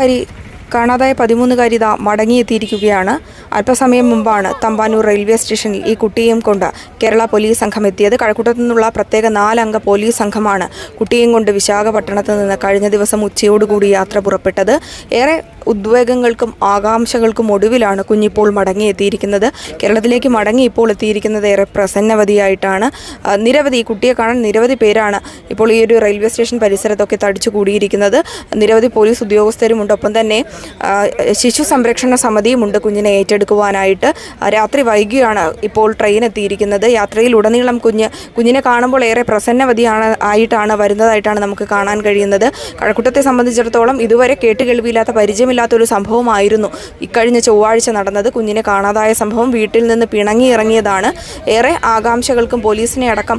हरी കാണാതായ പതിമൂന്നുകാരി ഇതാ മടങ്ങിയെത്തിയിരിക്കുകയാണ്. അല്പസമയം മുമ്പാണ് തമ്പാനൂർ റെയിൽവേ സ്റ്റേഷനിൽ ഈ കുട്ടിയെയും കൊണ്ട് കേരള പോലീസ് സംഘം എത്തിയത് കഴക്കൂട്ടത്തു നിന്നുള്ള പ്രത്യേക നാലംഗ പോലീസ് സംഘമാണ് കുട്ടിയെയും കൊണ്ട് വിശാഖപട്ടണത്ത് നിന്ന് കഴിഞ്ഞ ദിവസം ഉച്ചയോടുകൂടി യാത്ര പുറപ്പെട്ടത്. ഏറെ ഉദ്വേഗങ്ങൾക്കും ആകാംക്ഷകൾക്കും ഒടുവിലാണ് കുഞ്ഞിപ്പോൾ മടങ്ങിയെത്തിയിരിക്കുന്നത്. കേരളത്തിലേക്ക് മടങ്ങി ഇപ്പോൾ എത്തിയിരിക്കുന്നത് ഏറെ പ്രസന്നവതിയായിട്ടാണ്. നിരവധി കുട്ടിയെ കാണാൻ നിരവധി പേരാണ് ഇപ്പോൾ ഈ ഒരു റെയിൽവേ സ്റ്റേഷൻ പരിസരത്തൊക്കെ തടിച്ചു കൂടിയിരിക്കുന്നത് നിരവധി പോലീസ് ഉദ്യോഗസ്ഥരുമുണ്ട്. ഒപ്പം തന്നെ ശിശു സംരക്ഷണ സമിതിയുമുണ്ട് കുഞ്ഞിനെ ഏറ്റെടുക്കുവാനായിട്ട്. രാത്രി വൈകിയാണ് ഇപ്പോൾ ട്രെയിൻ എത്തിയിരിക്കുന്നത്. യാത്രയിൽ ഉടനീളം കുഞ്ഞ് കുഞ്ഞിനെ കാണുമ്പോൾ ഏറെ പ്രസന്നവതിയാണ് ആയിട്ടാണ് വരുന്നതായിട്ടാണ് നമുക്ക് കാണാൻ കഴിയുന്നത്. കഴക്കൂട്ടത്തെ സംബന്ധിച്ചിടത്തോളം ഇതുവരെ കേട്ടുകേൾവിയില്ലാത്ത പരിചയമില്ലാത്തൊരു സംഭവമായിരുന്നു ഇക്കഴിഞ്ഞ ചൊവ്വാഴ്ച നടന്നത്. കുഞ്ഞിനെ കാണാതായ സംഭവം വീട്ടിൽ നിന്ന് പിണങ്ങി ഇറങ്ങിയതാണ്. ഏറെ ആകാംക്ഷകൾക്കും പോലീസിനെ അടക്കം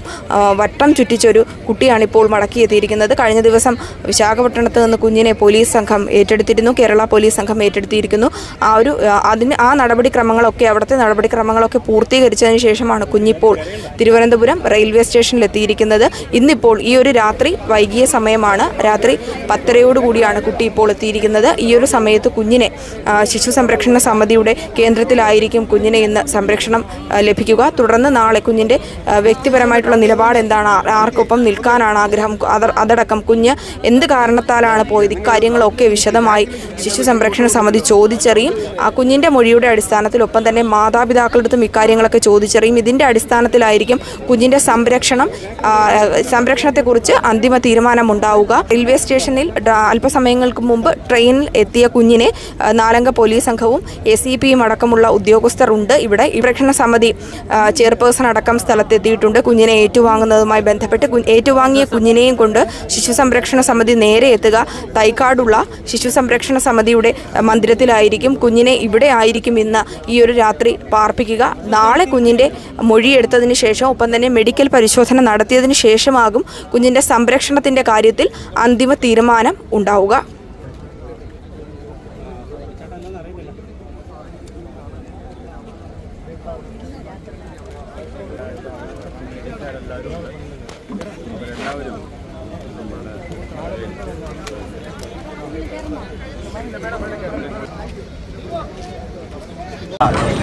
വട്ടം ചുറ്റിച്ചൊരു കുട്ടിയാണ് ഇപ്പോൾ മടക്കിയെത്തിയിരിക്കുന്നത്. കഴിഞ്ഞ ദിവസം വിശാഖപട്ടണത്ത് നിന്ന് കുഞ്ഞിനെ പോലീസ് സംഘം ഏറ്റെടുത്തിരുന്നു. കേരള പോലീസ് സംഘം ഏറ്റെടുത്തിരിക്കുന്നു. ആ ഒരു അതിന് ആ നടപടിക്രമങ്ങളൊക്കെ അവിടുത്തെ നടപടിക്രമങ്ങളൊക്കെ പൂർത്തീകരിച്ചതിന് ശേഷമാണ് കുഞ്ഞിപ്പോൾ തിരുവനന്തപുരം റെയിൽവേ സ്റ്റേഷനിലെത്തിയിരിക്കുന്നത്. ഇന്നിപ്പോൾ ഈ ഒരു രാത്രി വൈകിയ സമയമാണ്. രാത്രി പത്തരയോടുകൂടിയാണ് കുട്ടി ഇപ്പോൾ എത്തിയിരിക്കുന്നത്. ഈ ഒരു സമയത്ത് കുഞ്ഞിനെ ശിശു സംരക്ഷണ സമിതിയുടെ കേന്ദ്രത്തിലായിരിക്കും കുഞ്ഞിനെ ഇന്ന് സംരക്ഷണം ലഭിക്കുക. തുടർന്ന് നാളെ കുഞ്ഞിന്റെ വ്യക്തിപരമായിട്ടുള്ള നിലപാട് എന്താണ്? ആർക്കൊപ്പം നിൽക്കാനാണ് ആഗ്രഹം. അതടക്കം കുഞ്ഞ് എന്ത് കാരണത്താലാണ് പോയത്? ഇക്കാര്യങ്ങളൊക്കെ വിശദമായി ശിശു സംരക്ഷണ സമിതി ചോദിച്ചറിയും ആ കുഞ്ഞിന്റെ മൊഴിയുടെ അടിസ്ഥാനത്തിൽ ഒപ്പം തന്നെ മാതാപിതാക്കളടുത്തും ഇക്കാര്യങ്ങളൊക്കെ ചോദിച്ചറിയും. ഇതിന്റെ അടിസ്ഥാനത്തിലായിരിക്കും കുഞ്ഞിന്റെ സംരക്ഷണം സംരക്ഷണത്തെക്കുറിച്ച് അന്തിമ തീരുമാനമുണ്ടാവുക. റെയിൽവേ സ്റ്റേഷനിൽ അല്പസമയങ്ങൾക്ക് മുമ്പ് ട്രെയിനിൽ എത്തിയ കുഞ്ഞിനെ നാലംഗ പോലീസ് സംഘവും എ സി പിയും അടക്കമുള്ള ഉദ്യോഗസ്ഥർ ഉണ്ട് ഇവിടെ സംരക്ഷണ സമിതി ചെയർപേഴ്സൺ അടക്കം സ്ഥലത്തെത്തിയിട്ടുണ്ട്. കുഞ്ഞിനെ ഏറ്റുവാങ്ങുന്നതുമായി ബന്ധപ്പെട്ട് ഏറ്റുവാങ്ങിയ കുഞ്ഞിനെയും കൊണ്ട് ശിശു സംരക്ഷണ സമിതി നേരെ എത്തുക. തൈക്കാടുള്ള ശിശു സംരക്ഷണ സമിതിയുടെ ആ, മന്ദിരത്തിലായിരിക്കും കുഞ്ഞിനെ ഇവിടെ ആയിരിക്കും ഇന്ന് ഈ ഒരു രാത്രി പാർപ്പിക്കുക. നാളെ കുഞ്ഞിന്റെ മൊഴിയെടുത്തതിന് ശേഷം ഒപ്പം തന്നെ മെഡിക്കൽ പരിശോധന നടത്തിയതിന് ശേഷമാകും കുഞ്ഞിന്റെ സംരക്ഷണത്തിന്റെ കാര്യത്തിൽ അന്തിമ തീരുമാനം ഉണ്ടാവുക.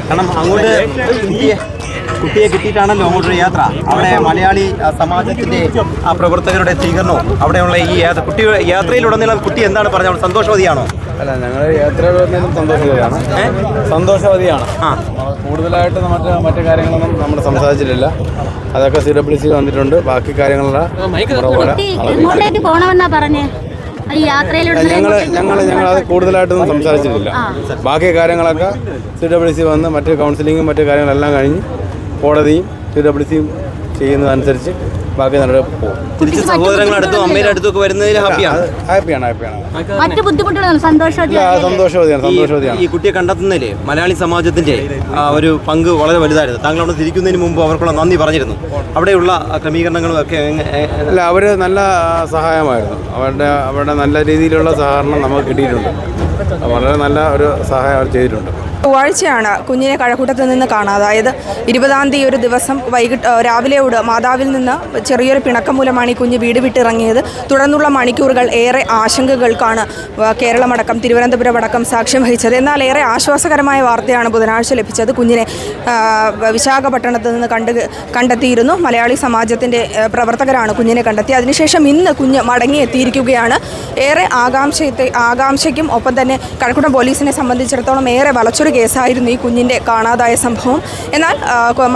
കാരണം അങ്ങോട്ട് കുട്ടിയെ കുട്ടിയെ കിട്ടിയിട്ടാണല്ലോ അങ്ങോട്ടൊരു യാത്ര. അവിടെ മലയാളി സമാജത്തിന്റെ സമാജത്തിന്റെ ആ പ്രവർത്തകരുടെ സ്വീകരണവും അവിടെയുള്ള ഈ യാത്ര കുട്ടി യാത്രയിലുടനീളം കുട്ടി എന്താണ് പറഞ്ഞത്? അവിടെ സന്തോഷവതിയാണോ? അല്ല ഞങ്ങൾ യാത്രയിലുടനീളം സന്തോഷവതിയാണ്. സന്തോഷവതിയാണ്. ആ. കൂടുതലായിട്ട് മറ്റ് മറ്റു കാര്യങ്ങളൊന്നും നമ്മൾ സംസാരിച്ചിട്ടില്ല. അതൊക്കെ സി ഡബ്ല്യു സി വന്നിട്ടുണ്ട്. ബാക്കി കാര്യങ്ങളെല്ലാം പറഞ്ഞേ? ഞങ്ങൾ ഞങ്ങൾ ഞങ്ങൾ അത് കൂടുതലായിട്ടൊന്നും സംസാരിച്ചിട്ടില്ല. ബാക്കി കാര്യങ്ങളൊക്കെ സി ഡബ്ല്യു സി വന്ന് മറ്റ് കൗൺസിലിങ്ങും മറ്റു കാര്യങ്ങളെല്ലാം കഴിഞ്ഞ് കോടതിയും സി ഡബ്ല്യു സിയും ചെയ്യുന്നതനുസരിച്ച് ബാക്കി നടപടി പോകും തിരിച്ച് സഹോദരങ്ങളുടെ അടുത്തും അമ്മയുടെ അടുത്തും ഒക്കെ വരുന്നതിൽ ഹാപ്പിയാണ് ഹാപ്പിയാണ് ഹാപ്പിയാണ് മറ്റു സന്തോഷവതിയാണ്. ഈ- സന്തോഷവതിയാണ്. ഈ കുട്ടിയെ കണ്ടെത്തുന്നതിൽ മലയാളി സമാജത്തിന്റെ ഒരു പങ്ക് വളരെ വലുതായിരുന്നു. താങ്കൾ അവിടെ തിരിക്കുന്നതിന് മുമ്പ് അവർക്കുള്ള നന്ദി പറഞ്ഞിരുന്നു. അവിടെയുള്ള ക്രമീകരണങ്ങളും ഒക്കെ അല്ല അവർ നല്ല സഹായമായിരുന്നു. അവരുടെ അവരുടെ നല്ല രീതിയിലുള്ള സഹകരണം നമുക്ക് കിട്ടിയിട്ടുണ്ട്. വളരെ നല്ല ഒരു സഹായം അവർ ചെയ്തിട്ടുണ്ട്. ചൊവ്വാഴ്ചയാണ് കുഞ്ഞിനെ കഴക്കൂട്ടത്തിൽ നിന്ന് കാണാതായത്. ഇരുപതാം തീയതി ഒരു ദിവസം വൈകിട്ട് രാവിലെയോട് മാതാവിൽ നിന്ന് ചെറിയൊരു പിണക്കം മൂലമാണ് ഈ കുഞ്ഞ് വീട് വിട്ടിറങ്ങിയത്. തുടർന്നുള്ള മണിക്കൂറുകൾ ഏറെ ആശങ്കകൾക്കാണ് കേരളമടക്കം തിരുവനന്തപുരം അടക്കം സാക്ഷ്യം വഹിച്ചത്. എന്നാൽ ഏറെ ആശ്വാസകരമായ വാർത്തയാണ് ബുധനാഴ്ച ലഭിച്ചത്. കുഞ്ഞിനെ വിശാഖപട്ടണത്ത് നിന്ന് കണ്ട് കണ്ടെത്തിയിരുന്നു. മലയാളി സമാജത്തിന്റെ പ്രവർത്തകരാണ് കുഞ്ഞിനെ കണ്ടെത്തി അതിനുശേഷം ഇന്ന് കുഞ്ഞ് മടങ്ങിയെത്തിയിരിക്കുകയാണ്. ഏറെ ആകാംക്ഷയത്തെ ആകാംക്ഷയ്ക്കും ഒപ്പം തന്നെ കഴക്കൂട്ടം പോലീസിനെ സംബന്ധിച്ചിടത്തോളം ഏറെ വളച്ചൊരു കേസായിരുന്നു ഈ കുഞ്ഞിന്റെ കാണാതായ സംഭവം. എന്നാൽ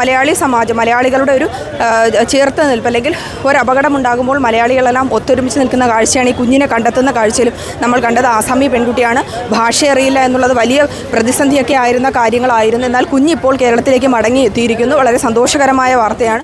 മലയാളി സമാജം മലയാളികളുടെ ഒരു ചേർത്ത് നിൽപ്പ് അല്ലെങ്കിൽ ഒരു അപകടമുണ്ടാകുമ്പോൾ മലയാളികളെല്ലാം ഒത്തൊരുമിച്ച് നിൽക്കുന്ന കാഴ്ചയാണ് ഈ കുഞ്ഞിനെ കണ്ടെത്തുന്ന കാഴ്ചയിലും നമ്മൾ കണ്ടത്. ആസാമി പെൺകുട്ടിയാണ്. ഭാഷ അറിയില്ല എന്നുള്ളത് വലിയ പ്രതിസന്ധിയൊക്കെ ആയിരുന്ന കാര്യങ്ങളായിരുന്നു. എന്നാൽ കുഞ്ഞിപ്പോൾ കേരളത്തിലേക്ക് മടങ്ങി എത്തിയിരിക്കുന്നു വളരെ സന്തോഷകരമായ വാർത്തയാണ്.